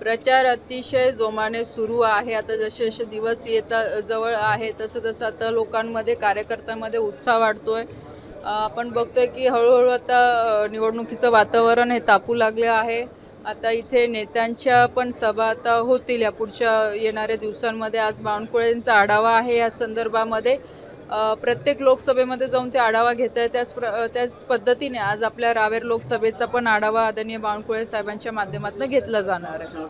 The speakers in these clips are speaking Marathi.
प्रचार अतिशय जोमाने सुरू आहे. आता जसे जसे दिवस येता जवळ आहे तसं तसं आता लोकांमध्ये कार्यकर्त्यांमध्ये उत्साह वाढतो आहे आपण बघतोय की हळूहळू आता निवडणुकीचं वातावरण हे तापू लागले आहे. आता इथे नेत्यांच्या पण सभा आता होतील या पुढच्या येणाऱ्या दिवसांमध्ये. आज बावनकुळेंचा आढावा आहे या संदर्भामध्ये. प्रत्येक लोकसभेमध्ये जाऊन ते आढावा घेत आहे त्याच प्र त्याच पद्धतीने आज आपल्या रावेर लोकसभेचा पण आढावा आदरणीय बावनकुळे साहेबांच्या माध्यमातून घेतला जाणार आहे.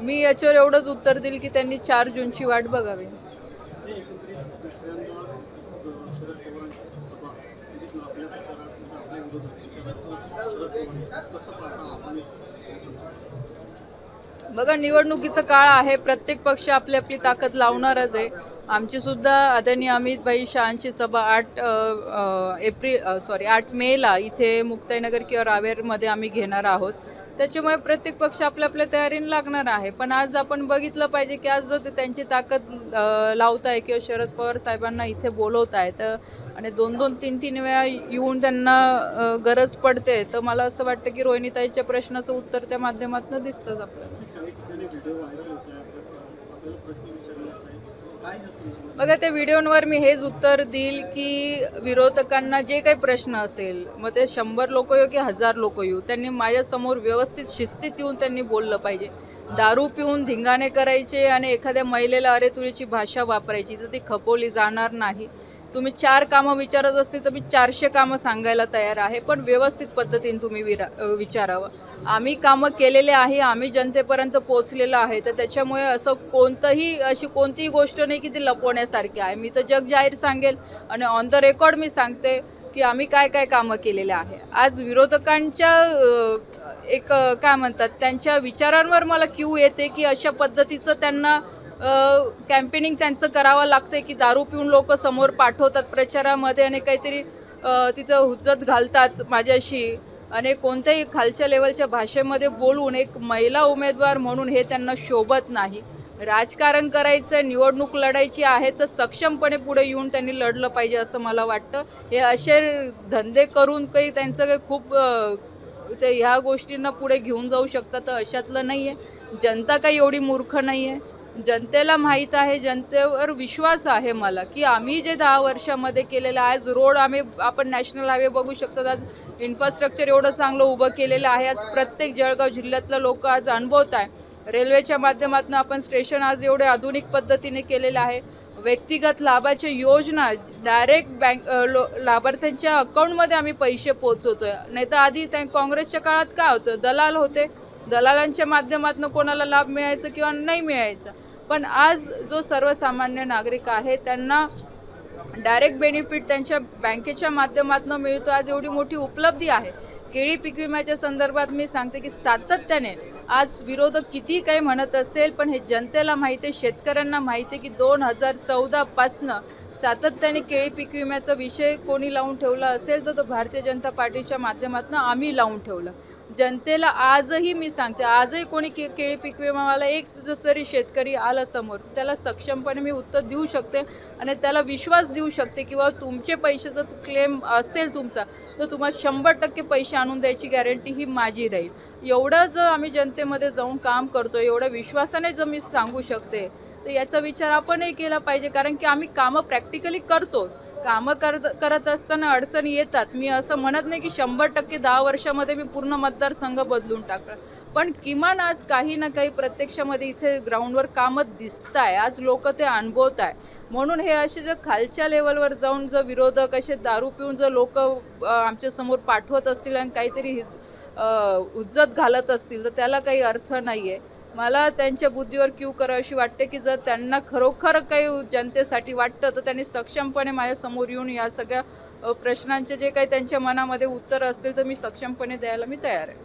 मी याच्यावर एवढंच उत्तर देईल की त्यांनी चार जूनची वाट बघावी. बघा निवडणुकीचा काळ आहे. प्रत्येक पक्ष आपली आपली ताकद लावणारच आहे. आमची सुद्धा आदरणीय अमित भाई शहांची सभा आठ एप्रिल सॉरी आठ मेला इथे मुक्ताईनगर किंवा रावेरमध्ये आम्ही घेणार आहोत. त्याच्यामुळे प्रत्येक पक्ष आपल्या आपल्या तयारीने लागणार आहे. पण आज आपण बघितलं पाहिजे की आज जर ते त्यांची ताकद लावत आहे किंवा शरद पवार साहेबांना इथे बोलवत आहे तर आणि दोन दोन तीन तीन वेळा येऊन त्यांना गरज पडते तर मला असं वाटतं की रोहिणीताईच्या प्रश्नाचं उत्तर त्या माध्यमातून दिसतंच आपल्याला. बघा त्या व्हिडिओवर मी हेच उत्तर देईल की विरोधकांना जे काही प्रश्न असेल मग ते शंभर लोक येऊ की हजार लोक येऊ त्यांनी माझ्यासमोर व्यवस्थित शिस्तीत येऊन त्यांनी बोललं पाहिजे. दारू पिऊन धिंगाणे करायचे आणि एखाद्या महिलेला अरे तुरीची भाषा वापरायची तर ती खपवली जाणार नाही. तुम्ही चार कामं विचारत असतील तर मी चारशे कामं सांगायला तयार आहे पण व्यवस्थित पद्धतीने तुम्ही विरा विचारावं. आम्ही कामं केलेले आहे आम्ही जनतेपर्यंत पोचलेलं आहे तर त्याच्यामुळे असं कोणतंही अशी कोणतीही गोष्ट नाही की ती लपवण्यासारखी आहे. मी तर जग जाहीर सांगेल आणि ऑन द रेकॉर्ड मी सांगते की आम्ही काय काय कामं केलेले आहे. आज विरोधकांच्या एक काय म्हणतात त्यांच्या विचारांवर मला क्यू येते की अशा पद्धतीचं त्यांना कॅम्पेनिंग त्यांचं करावं लागतं की दारू पिऊन लोक समोर पाठवतात प्रचारामध्ये आणि काहीतरी तिथं हुज्जत घालतात माझ्याशी. आणि कोणत्याही खालच्या लेवलच्या भाषेमध्ये बोलून एक महिला उमेदवार म्हणून हे त्यांना शोभत नाही. राजकारण करायचं निवडणूक लढायची आहे तर सक्षमपणे पुढे येऊन त्यांनी लढलं पाहिजे असं मला वाटतं. हे असे धंदे करून काही त्यांचं काही खूप ते ह्या गोष्टींना पुढे घेऊन जाऊ शकतात तर अशातलं नाही आहे जनता काही एवढी मूर्ख नाही आहे जनतेला माहीत आहे जनतेवर विश्वास आहे मला की आम्ही जे दहा वर्षामध्ये केलेलं आहे आज रोड आम्ही आपण नॅशनल हायवे बघू शकतो आज इन्फ्रास्ट्रक्चर एवढं चांगलं उभं केलेलं आहे आज प्रत्येक जळगाव जिल्ह्यातलं लोक आज अनुभवत आहे. रेल्वेच्या माध्यमातून आपण स्टेशन आज एवढे आधुनिक पद्धतीने केलेलं आहे. व्यक्तिगत लाभाच्या योजना डायरेक्ट बँक लो लाभार्थ्यांच्या अकाउंटमध्ये आम्ही पैसे पोचवतोय नाही तर आधी त्या काँग्रेसच्या काळात काय होतं? दलाल होते दलालांच्या माध्यमातून कोणाला लाभ मिळायचा किंवा नाही मिळायचा. पण आज जो सर्वसामान्य नागरिक आहे त्यांना डायरेक्ट बेनिफिट त्यांच्या बँकेच्या माध्यमातून मिळतो. आज एवढी मोठी उपलब्धी आहे. केळी पीक विम्याच्या संदर्भात मी सांगते की सातत्याने आज विरोधक किती काही म्हणत असेल पण हे जनतेला माहिती आहे शेतकऱ्यांना माहिती आहे की दोन हजार चौदापासनं सातत्याने केळी पीक विम्याचा विषय कोणी लावून ठेवला असेल तर तो भारतीय जनता पार्टीच्या माध्यमातून आम्ही लावून ठेवला. जनतेला आजही मी सांगते आजही कोणी के केळी पिकवे मला एक जरी शेतकरी आला समोर त्याला सक्षमपणे मी उत्तर देऊ शकते आणि त्याला विश्वास देऊ शकते किंवा तुमचे पैसे जर क्लेम असेल तुमचा तर तुम्हाला शंभर टक्के पैसे आणून द्यायची गॅरंटी ही माझी राहील. एवढं जर आम्ही जनतेमध्ये जाऊन काम करतो एवढ्या विश्वासाने जर मी सांगू शकते तर याचा विचार आपणही केला पाहिजे कारण की आम्ही कामं प्रॅक्टिकली करतो कामं करत करत असताना अडचणी येतात. मी असं म्हणत नाही की शंभर टक्के दहा वर्षामध्ये मी पूर्ण मतदारसंघ बदलून टाकला पण किमान आज काही ना काही प्रत्यक्षामध्ये इथे ग्राउंडवर कामं दिसत आहे आज लोक ते अनुभवत आहे म्हणून हे असे जर खालच्या लेवलवर जाऊन जर विरोधक असे दारू पिऊन जर लोक आमच्यासमोर पाठवत असतील आणि काहीतरी हिज- उज्जत घालत असतील तर त्याला काही अर्थ नाही आहे मला त्यांच्या बुद्धीवर क्यू करावीशी वाटते की जर त्यांना खरोखर काही जनतेसाठी वाटतं तर त्यांनी सक्षमपणे माझ्यासमोर येऊन या सगळ्या प्रश्नांचे जे काही त्यांच्या मनामध्ये उत्तर असतील तर मी सक्षमपणे द्यायला मी तयार आहे.